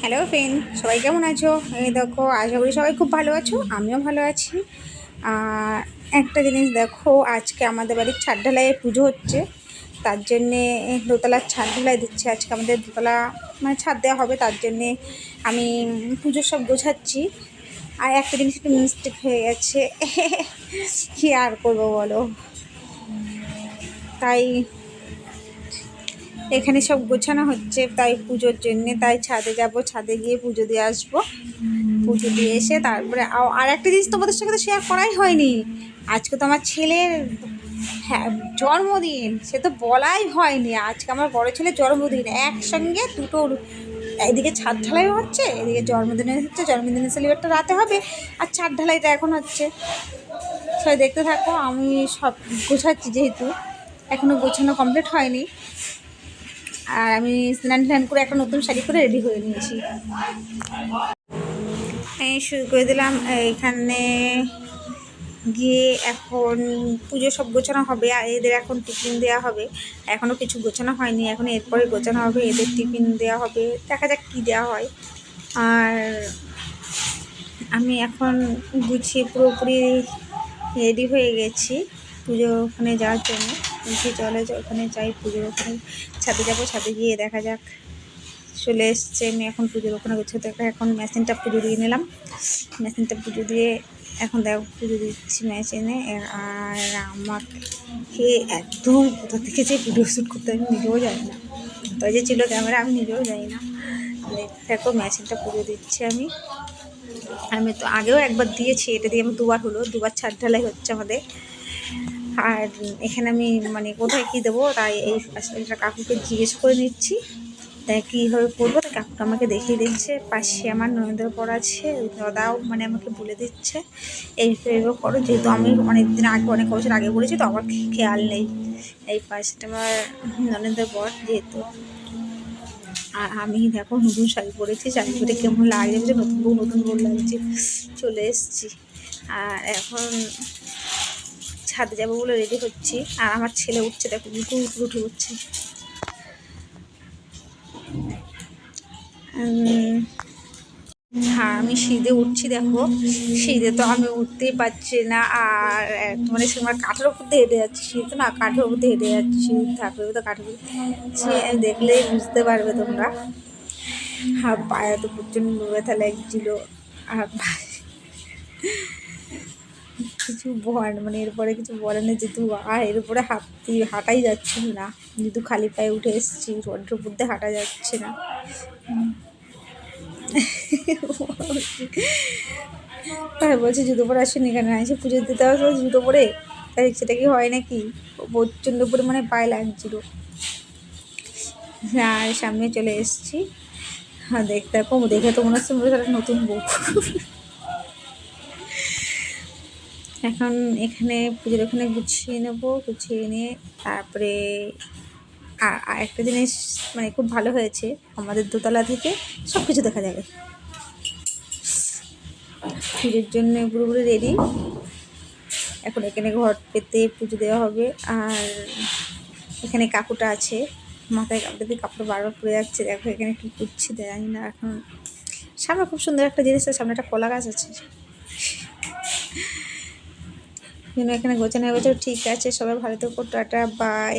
Hello friend সবাই কেমন আছো? এই দেখো, আশা করি সবাই খুব ভালো আছো, আমিও ভালো আছি। আর একটা জিনিস দেখো, আজকে আমাদের বাড়ির ছাদ ঢালাইয়ে পুজো হচ্ছে। তার জন্যে দোতলার ছাদ ঢালাই দিচ্ছে। আজকে আমাদের দোতলা মানে ছাদ দেওয়া হবে, তার জন্যে আমি পুজোর সব গোছাচ্ছি। আর একটা জিনিস একটু মিস্টেক হয়ে গেছে। কী আর করব বলো? তাই এখানে সব গোছানো হচ্ছে, তাই পুজোর জন্যে তাই ছাদে যাব, ছাদে গিয়ে পুজো দিয়ে আসব। পুজো দিয়ে এসে তারপরে আর একটা জিনিস তোমাদের সঙ্গে তো শেয়ার করাই হয়নি। আজকে তো আমার ছেলের হ্যাঁ জন্মদিন, সে তো বলাই হয়নি। আজকে আমার বড় ছেলের জন্মদিন, একসঙ্গে দুটো এদিকে ছাদ ঢালাই হচ্ছে, এদিকে জন্মদিনে হচ্ছে, জন্মদিনের সেলিব্রেটটা রাতে হবে, আর ছাদ ঢালাইটা এখন হচ্ছে। সবাই দেখতে থাকো, আমি সব গোছাচ্ছি যেহেতু এখনও গোছানো কমপ্লিট হয়নি। আর আমি স্নান টান করে একটা নতুন শাড়ি করে রেডি হয়ে নিয়েছি। এই শুরু করে দিলাম। এখানে গিয়ে এখন পুজো সব গোছানো হবে, আর এদের এখন টিফিন দেওয়া হবে। এখনও কিছু গোছানো হয়নি, এখন এরপরে গোছানো হবে, এদের টিফিন দেওয়া হবে। দেখা যাক কী দেওয়া হয়। আর আমি এখন গুছিয়ে পুরোপুরি রেডি হয়ে গেছি পুজো ওখানে যাওয়ার জন্য। বলছি চলে ওখানে যাই, পুজোর ওখানে ছাদে যাব, ছাদে গিয়ে দেখা যাক। চলে এসছে, আমি এখন পুজোর ওখানে গোছাতে এখন মেশিনটা পুজো দিয়ে নিলাম। মেশিনটা পুজো দিয়ে এখন দেখো, পুজো দিচ্ছি মেশিনে। আর আমাকে একদম কোথা থেকে যে ভিডিও শ্যুট করতে আমি নিজেও জানি না। তো যে ছিল ক্যামেরা আমি নিজেও জানি না। দেখো, মেশিনটা পুজো দিচ্ছি আমি। আমি তো আগেও একবার দিয়েছি, এটা দিয়ে আমার দুবার হলো। দুবার ছাদ ঢালাই হচ্ছে আমাদের। আর এখানে আমি মানে কোথায় কী দেবো? তাই এই একটা কাকুকে জিজ্ঞেস করে নিচ্ছি। তাই কীভাবে করব? তাই কাকুটা আমাকে দেখিয়ে দিচ্ছে। পাশে আমার ননদের পর আছে। দাদাও মানে আমাকে বলে দিচ্ছে। এইভাবে এইভাবে করো। যেহেতু আমি অনেক দিন আগে, অনেক বছর আগে বলেছি তো আমার খেয়াল নেই। এই পাশটা আমার ননদের পর যেহেতু। আর আমি দেখো নতুন শাড়ি পরেছি। শাড়ি পরে কেমন লাগছে। নতুন নতুন বউ লাগছে। চলে এসেছি। আর এখন ছাদে যাব বলে রেডি হচ্ছি। আর আমার ছেলে উঠছে, দেখো উঠু উঠু উঠু উঠছে হ্যাঁ আমি শীতে উঠছি, দেখো। শীতে তো আমি উঠতেই পারছি না, আর এক মানে সে আমার কাঠের উপর দিয়ে হেঁটে যাচ্ছি। শীত না, কাঠের উপর দিয়ে হেঁটে যাচ্ছি। শীত থাকবে তো কাঠের সে দেখলেই বুঝতে পারবে তোমরা। হ্যাঁ পায়ে তো প্রচণ্ড ব্যথা লাগছিল। আর কিছু বল মানে এরপরে কিছু বলে না যেহেতু আর এর উপরে হাঁটতে, হাঁটাই যাচ্ছিল না। যেহেতু খালি পায়ে উঠে এসেছি উপর দিয়ে হাঁটা যাচ্ছে না। তাই বলছে, জুতো পরে আসেনি এখানে এসে পুজো দিতে হবে জুতো পরে? তাই সেটা কি হয় নাকি? প্রচণ্ড পরিমাণে পায়ে লাগছিল। আর সামনে চলে এসেছি। হ্যাঁ দেখতে দেখো, দেখে তো মনে হচ্ছে নতুন বউ। এখন এখানে পুজোর ওখানে গুছিয়ে নেব, গুছিয়ে নিয়ে তারপরে আর একটা জিনিস মানে খুব ভালো হয়েছে, আমাদের দোতলা থেকে সব কিছু দেখা যাবে। পুজোর জন্য পুরোপুরি রেডি এখন এখানে ঘর পেতে পুজো দেওয়া হবে, আর এখানে কাকুটা আছে। মাথায় কাপড় দিয়ে কাপড় বারবার পরে যাচ্ছে, দেখো এখানে কী করছি, জানি না। এখন সামনে খুব সুন্দর একটা জিনিস আছে, সামনে একটা কলা গাছ আছে। জন্য এখানে গোছানো হয়ে গেছে ঠিক আছে সবাই ভালো থেকো টাটা বাই